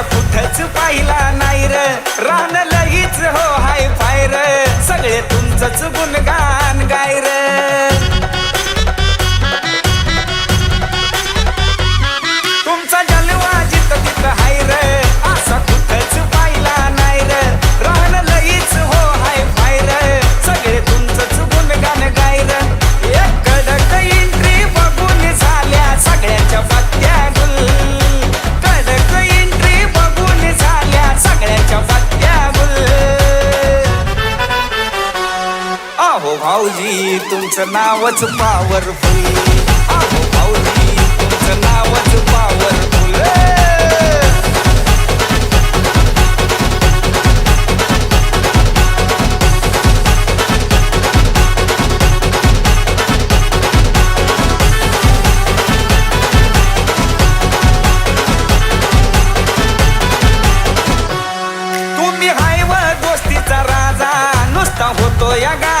असा कुठंच पाहिला नाही र. रान लगीच हो हाय फायर सगळे तुमचंच गुणगान. भाऊजी तुमचं नावच पावरफुल नावच गोष्टीचा राजा नुसता होतो या गा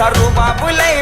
సరుబాబులై